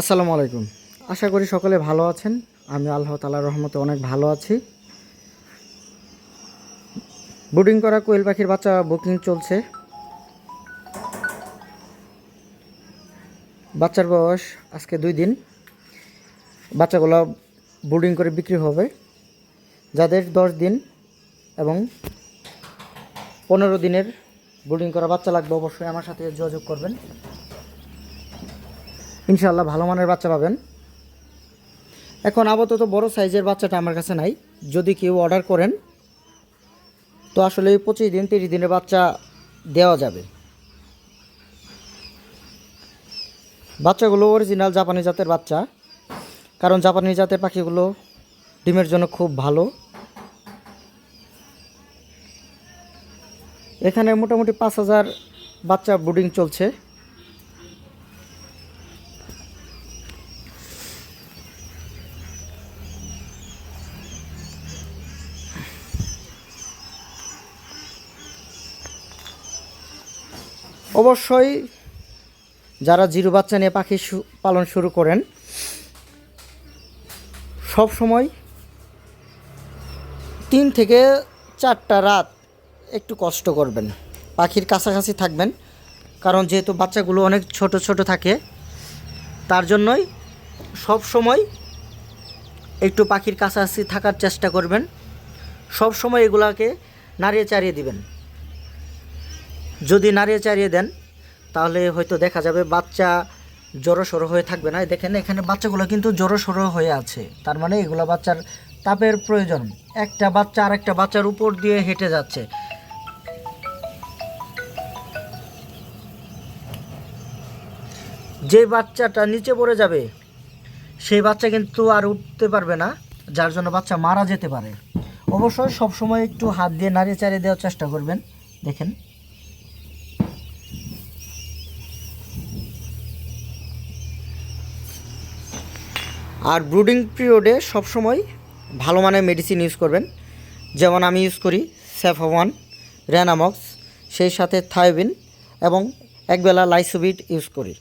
আসসালামু আলাইকুম। আশা করি সকলে ভালো আছেন। আমি আল্লাহ তালার রহমতে অনেক ভালো আছি। বুডিং করা কোয়েল পাখির বাচ্চা বুকিং চলছে। বাচ্চার বয়স আজকে দুই দিন। বাচ্চাগুলো বুডিং করে বিক্রি হবে। যাদের দশ দিন এবং পনেরো দিনের বুডিং করা বাচ্চা লাগবে অবশ্যই আমার সাথে যোগাযোগ করবেন। ইনশাল্লাহ ভালো মানের বাচ্চা পাবেন। এখন আপাতত বড় সাইজের বাচ্চাটা আমার কাছে নাই। যদি কেউ অর্ডার করেন, তো আসলে পঁচিশ দিন, তিরিশ দিনের বাচ্চা দেওয়া যাবে। বাচ্চাগুলো অরিজিনাল জাপানি জাতের বাচ্চা। কারণ জাপানি জাতের পাখিগুলো ডিমের জন্য খুব ভালো। এখানে মোটামুটি পাঁচ হাজার বাচ্চা ব্রুডিং চলছে। অবশ্যই যারা জিরো বাচ্চা নিয়ে পাখি পালন শুরু করেন, সব সময় তিন থেকে চারটা রাত একটু কষ্ট করবেন। পাখির কাছাকাছি থাকবেন, কারণ যেহেতু বাচ্চাগুলো অনেক ছোট ছোট থাকে, তার জন্যই সব সময় একটু পাখির কাছাকাছি থাকার চেষ্টা করবেন। সব সময় এগুলাকে নাড়িয়ে চাড়িয়ে দিবেন। যদি নাড়িয়ে চাড়িয়ে দেন, তাহলে হয়তো দেখা যাবে বাচ্চা জড়ো সড়ো হয়ে থাকবে না। দেখেন, এখানে বাচ্চাগুলো কিন্তু জড়ো সড়ো হয়ে আছে। তার মানে এগুলো বাচ্চার তাপের প্রয়োজন। একটা বাচ্চা আর একটা বাচ্চার উপর দিয়ে হেঁটে যাচ্ছে। যে বাচ্চাটা নিচে পড়ে যাবে, সেই বাচ্চা কিন্তু আর উঠতে পারবে না, যার জন্য বাচ্চা মারা যেতে পারে। অবশ্যই সবসময় একটু হাত দিয়ে নাড়িয়ে চাড়িয়ে দেওয়ার চেষ্টা করবেন। দেখেন। আর ব্রুডিং পিরিয়ডে সবসময় ভালো মানের মেডিসিন ইউজ করবেন। যেমন আমি ইউজ করি স্যাফাওয়ান র্যানামক্স সেই সাথে থায়োবিন এবং একবেলা লাইসোবিট ইউজ করি।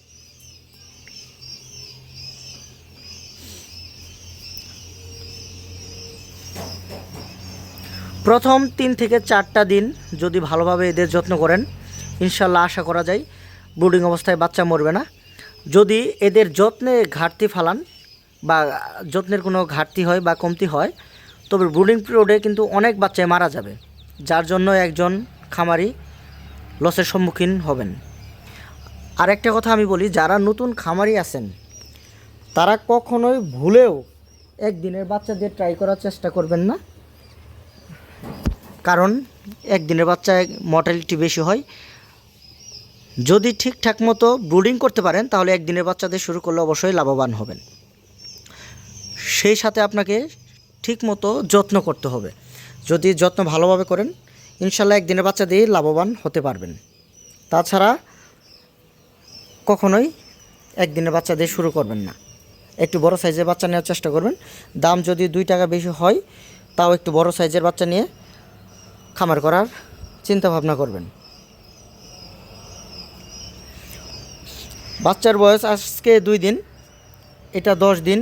প্রথম তিন থেকে চারটা দিন যদি ভালোভাবে এদের যত্ন করেন, ইনশাল্লাহ আশা করা যায় ব্রুডিং অবস্থায় বাচ্চা মরবে না। যদি এদের যত্নে ঘাটতি ফালান বা যত্নের কোনো ঘাটতি হয় বা কমতি হয়, তবে ব্রুডিং পিরিয়ডে কিন্তু অনেক বাচ্চায় মারা যাবে, যার জন্য একজন খামারি লসের সম্মুখীন হবেন। আর একটা কথা আমি বলি, যারা নতুন খামারি আছেন, তারা কখনোই ভুলেও একদিনের বাচ্চাদের ট্রাই করার চেষ্টা করবেন না। কারণ একদিনের বাচ্চায় মর্টালিটি বেশি হয়। যদি ঠিকঠাক মতো ব্রুডিং করতে পারেন, তাহলে একদিনের বাচ্চাদের শুরু করলে অবশ্যই লাভবান হবেন। সেই সাথে আপনাকে ঠিক মতো যত্ন করতে হবে। যদি যত্ন ভালোভাবে করেন, ইনশাল্লাহ একদিনের বাচ্চা দিয়েই লাভবান হতে পারবেন। তাছাড়া কখনোই একদিনের বাচ্চা দিয়ে শুরু করবেন না। একটু বড় সাইজের বাচ্চা নেওয়ার চেষ্টা করবেন। দাম যদি দুই টাকা বেশি হয়, তাও একটু বড় সাইজের বাচ্চা নিয়ে খামার করার চিন্তা ভাবনা করবেন। বাচ্চার বয়স আজকে দুই দিন, এটা দশ দিন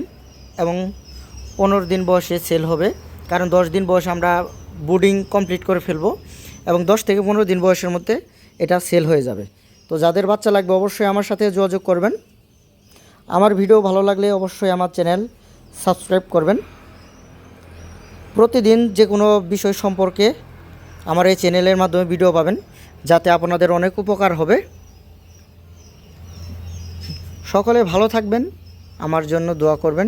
এবং পনেরো দিন বয়সে সেল হবে। কারণ দশ দিন বয়সে আমরা বুডিং কমপ্লিট করে ফেলব এবং দশ থেকে পনেরো দিন বয়সের মধ্যে এটা সেল হয়ে যাবে। তো যাদের বাচ্চা লাগবে অবশ্যই আমার সাথে যোগাযোগ করবেন। আমার ভিডিও ভালো লাগলে অবশ্যই আমার চ্যানেল সাবস্ক্রাইব করবেন। প্রতিদিন যে কোনো বিষয় সম্পর্কে আমার এই চ্যানেলের মাধ্যমে ভিডিও পাবেন, যাতে আপনাদের অনেক উপকার হবে। সকলে ভালো থাকবেন, আমার জন্য দোয়া করবেন।